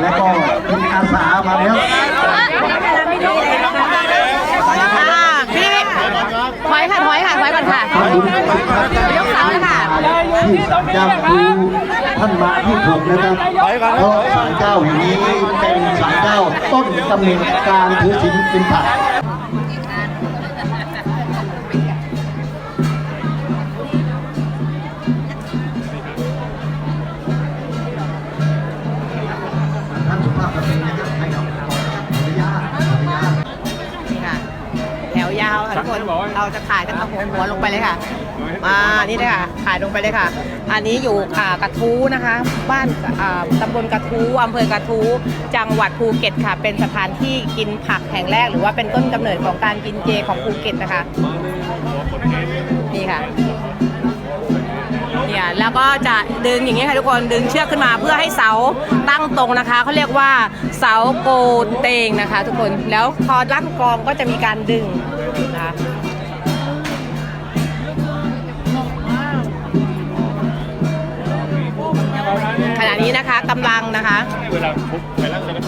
และก็มีอาสามาแล้วอ่าพี่ถอยค่ะถอยค่ะถอยก่อนค่ะ ขอบคุณทุกท่านยกเสาเลยค่ะ ที่ศาลเจ้าครูท่านมาที่ถูกนะครับเพราะศาลเจ้าแห่งนี้เป็นศาลเจ้าต้นกำเนิดการถือศีลกินผัก วยาวค่ะทุกคนเราจะขายตั้งแต่หัวหัวลงไปเลยค่ะมานี่เลยค่ะขายลงไปเลยค่ะ อันนี้อยู่อ่ากระทู้นะคะ บ้านอ่าตำบลกระทู้อำเภอกระทู้จังหวัดภูเก็ตค่ะ เป็นสถานที่กินผักแห่งแรก หรือว่าเป็นต้นกำเนิดของการกินเจของภูเก็ตนะคะนี่ค่ะเนี่ย แล้วก็จะดึงอย่างนี้ค่ะทุกคนดึงเชือกขึ้นมาเพื่อให้เสาตั้งตรงนะคะเขาเรียกว่าเสาโกเตงนะคะ ทุกคนแล้วพอลั่นกองก็จะมีการดึงนะคะขณะนี้นะคะกำลังนะคะเวลาไปแล้วจะก็ต้องมานะ